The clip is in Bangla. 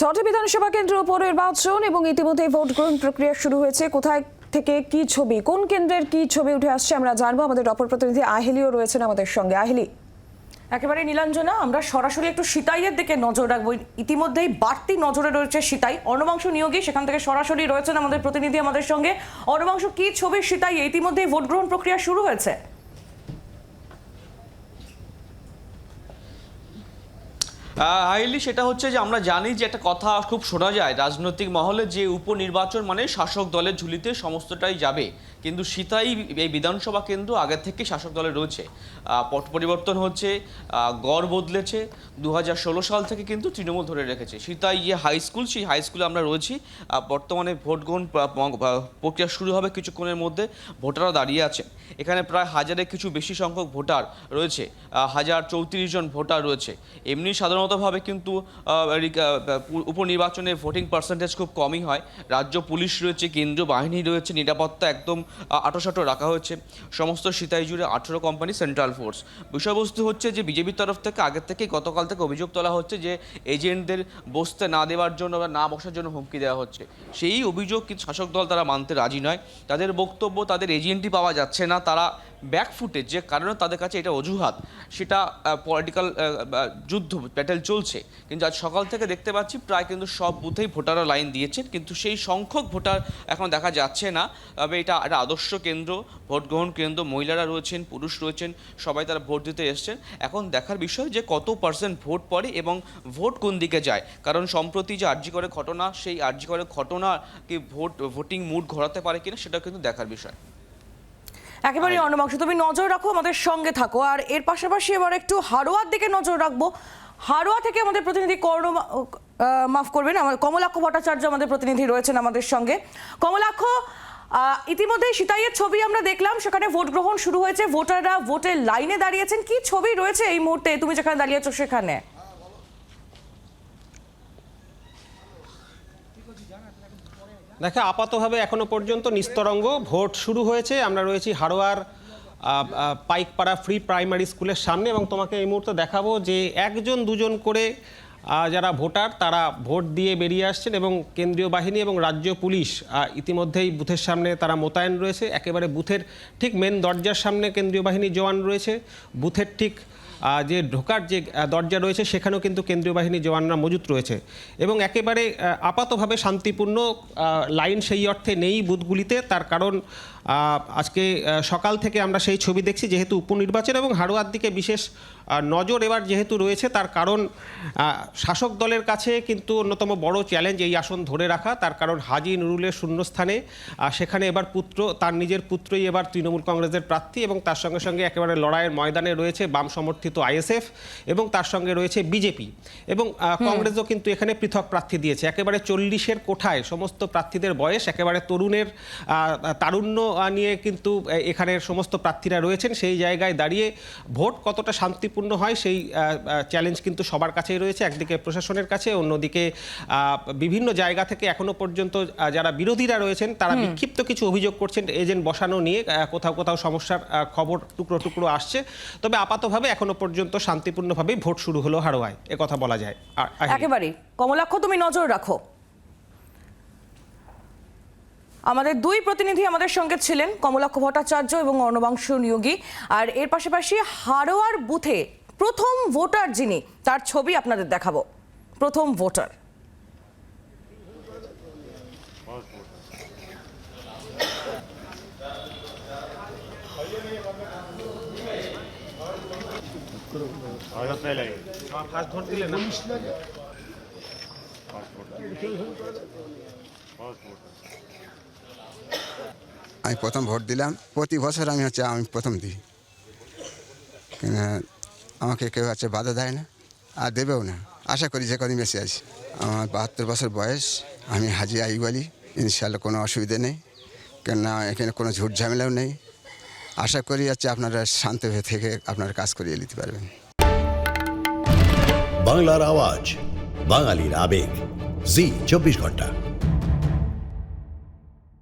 ছটি বিধানসভা কেন্দ্র উপনির্বাচন এবং ইতিমধ্যে ভোট গ্রহণ প্রক্রিয়া শুরু হয়েছে। কোথায় থেকে কি ছবি, কোন কেন্দ্রের কি ছবি উঠে আসছে আমরা জানব। আমাদের অপর প্রতিনিধি আহিলিও রয়েছেন আমাদের সঙ্গে। আহিলি। একেবারে নীলাঞ্জনা, আমরা সরাসরি একটু সিতাইয়ের দিকে নজর রাখব। ইতিমধ্যেই বাড়তি নজরে রয়েছে সিতাই। অর্ণবাংশ নিয়োগী, সেখান থেকে সরাসরি রয়েছেন আমাদের প্রতিনিধি আমাদের সঙ্গে। অর্ণবাংশ, কি ছবি সিতাই ইতিমধ্যেই ভোট গ্রহণ প্রক্রিয়া শুরু হয়েছে? হাইলি সেটা হচ্ছে যে আমরা জানি যে একটা কথা খুব শোনা যায়, রাজনৈতিক মহলে যে উপনির্বাচন মানে শাসক দলের ঝুলিতে সমস্তটাই যাবে। কিন্তু সীতাই এই বিধানসভা কেন্দ্র আগের থেকে শাসক দলে রয়েছে। পট পরিবর্তন হচ্ছে গড় বদলেছে দু হাজার ষোলো সাল থেকে কিন্তু তৃণমূল ধরে রেখেছে। সীতাই যে হাই স্কুল সেই হাই স্কুলে আমরা রয়েছি। বর্তমানে ভোট গ্রহণ প্রক্রিয়া শুরু হবে কিছুক্ষণের মধ্যে। ভোটাররা দাঁড়িয়ে আছেন। এখানে প্রায় হাজারের কিছু বেশি সংখ্যক ভোটার রয়েছে। হাজার চৌত্রিশ জন ভোটার রয়েছে। এমনি সাধারণতভাবে কিন্তু উপনির্বাচনে ভোটিং পার্সেন্টেজ খুব কমই হয়। রাজ্য পুলিশ রয়েছে, কেন্দ্রীয় বাহিনী রয়েছে, নিরাপত্তা একদম আটোসাটো রাখা হয়েছে। সমস্ত সিতাই জুড়ে আঠেরো কোম্পানি সেন্ট্রাল ফোর্স বিষয়বস্তু হচ্ছে যে, বিজেপির তরফ থেকে, আগের থেকেই গতকাল থেকে অভিযোগ তোলা হচ্ছে যে, এজেন্টদের বসতে না দেওয়ার জন্য বা না বসার জন্য হুমকি দেওয়া হচ্ছে। সেই অভিযোগ কিন্তু শাসক দল তারা মানতে রাজি নয়। তাদের বক্তব্য, তাদের এজেন্টই পাওয়া যাচ্ছে না। তারা ব্যাকফুটেজ যে কারণে তাদের কাছে এটা অজুহাত, সেটা পলিটিক্যাল যুদ্ধ ব্যাটেল চলছে। কিন্তু আজ সকাল থেকে দেখতে পাচ্ছি প্রায় কিন্তু সব বুথেই ভোটাররা লাইন দিয়েছেন, কিন্তু সেই সংখ্যক ভোটার এখন দেখা যাচ্ছে না। তবে এটা একটা আদর্শ কেন্দ্র, ভোট গ্রহণ কেন্দ্র, মহিলারা রয়েছেন, পুরুষ রয়েছেন, সবাই তারা ভোট দিতে এসছেন। এখন দেখার বিষয় যে কত পার্সেন্ট ভোট পড়ে এবং ভোট কোন দিকে যায়। কারণ সম্প্রতি যে আর্জি করে ঘটনা, সেই আর্জি করে ঘটনা কি ভোট ভোটিং মুড ঘোরাতে পারে কিনা, সেটা কিন্তু দেখার বিষয়। একেবারে অর্ণবাংশ তুমি নজর রাখো আমাদের সঙ্গে থাকো। আর এর পাশাপাশি এবার একটু হারোয়ার দিকে নজর রাখব। হারোয়া থেকে আমাদের প্রতিনিধি কর্ণ মাফ করবেন আমার কমলাক্ষ ভট্টাচার্য আমাদের প্রতিনিধি রয়েছেন আমাদের সঙ্গে। কমলাক্ষ আহ, ইতিমধ্যেই সিতাইয়ের ছবি আমরা দেখলাম সেখানে ভোট গ্রহণ শুরু হয়েছে। ভোটাররা ভোটের লাইনে দাঁড়িয়েছেন। কি ছবি রয়েছে এই মুহূর্তে? তুমি যেখানে দাঁড়িয়েছো সেখানে। দেখে আপাতভাবে এখনও পর্যন্ত নিস্তরঙ্গ ভোট শুরু হয়েছে। আমরা রয়েছি আহ, পাইকপাড়া ফ্রি প্রাইমারি স্কুলের সামনে এবং তোমাকে এই মুহূর্তে দেখাবো যে একজন দুজন করে যারা ভোটার তারা ভোট দিয়ে বেরিয়ে আসছেন এবং কেন্দ্রীয় বাহিনী এবং রাজ্য পুলিশ ইতিমধ্যেই বুথের সামনে তারা মোতায়েন রয়েছে। একেবারে বুথের ঠিক মেন দরজার সামনে কেন্দ্রীয় বাহিনীর জওয়ান রয়েছে। বুথের ঠিক যে ঢোকার যে দরজা রয়েছে, সেখানেও কিন্তু কেন্দ্রীয় বাহিনীর জওয়ানরা মজুত রয়েছে। এবং একেবারে আপাতভাবে শান্তিপূর্ণ লাইন সেই অর্থে নেই বুথগুলিতে। তার কারণ আজকে সকাল থেকে আমরা সেই ছবি দেখছি যেহেতু উপনির্বাচন এবং হাড়ুয়ার দিকে বিশেষ নজর এবার যেহেতু রয়েছে তার কারণ শাসক দলের কাছে কিন্তু অন্যতম বড় চ্যালেঞ্জ এই আসন ধরে রাখা তার কারণ হাজি নুরুলের শূন্যস্থানে সেখানে এবার পুত্র তার নিজের পুত্রই এবার তৃণমূল কংগ্রেসের প্রার্থী এবং তার সঙ্গে সঙ্গে একেবারে লড়াইয়ের ময়দানে রয়েছে বাম সমর্থিত আইএসএফ এবং তার সঙ্গে রয়েছে বিজেপি এবং কংগ্রেসও কিন্তু এখানে পৃথক প্রার্থী দিয়েছে। একেবারে চল্লিশের কোঠায় সমস্ত প্রার্থীদের বয়স একেবারে তরুণের তারুণ্য নিয়ে কিন্তু এখানের সমস্ত প্রার্থীরা রয়েছেন। সেই জায়গায় দাঁড়িয়ে ভোট কতটা শান্তিপূর্ণ হয় সেই চ্যালেঞ্জ কিন্তু সবার কাছেই রয়েছে। একদিকে প্রশাসনের কাছে অন্যদিকে বিভিন্ন জায়গা থেকে এখনও পর্যন্ত যারা বিরোধীরা রয়েছেন তারা বিক্ষিপ্ত কিছু অভিযোগ করছেন। এজেন্ট বসানো নিয়ে কোথাও কোথাও সমস্যার খবর টুকরো টুকরো আসছে। তবে আপাতভাবে এখনও পর্যন্ত শান্তিপূর্ণভাবেই ভোট শুরু হলো হারোয়ায়। এ কথা বলা যায়। আহিরি। কমলাক্ষ তুমি নজর রাখো। আমাদের দুই প্রতিনিধি আমাদের সঙ্গে ছিলেন, কমলাক্ষ ভট্টাচার্য এবং অর্ণবাংশ নিয়োগী। আর এর পাশাপাশি হারোয়ার বুথে প্রথম ভোটার যিনি, তার ছবি আপনাদের দেখাবো। প্রথম ভোটার। পাসপোর্ট আমি প্রথম ভোট দিলাম। প্রতি বছর আমি হচ্ছে, আমি প্রথম দিই। আমাকে কেউ হচ্ছে বাধা দেয় না, আর দেবেও না। আশা করি যে কদিন বেঁচে আছি। আমার বাহাত্তর বছর বয়স, আমি হাজি আই বলি ইনশাল্লাহ কোনো অসুবিধে নেই। কেননা, এখানে কোনো ঝুট ঝামেলাও নেই। আশা করি হচ্ছে আপনারা শান্ত হয়ে থেকে আপনারা কাজ করিয়ে নিতে পারবেন। বাংলার আওয়াজ, বাঙালির আবেগ। জি, চব্বিশ ঘণ্টা।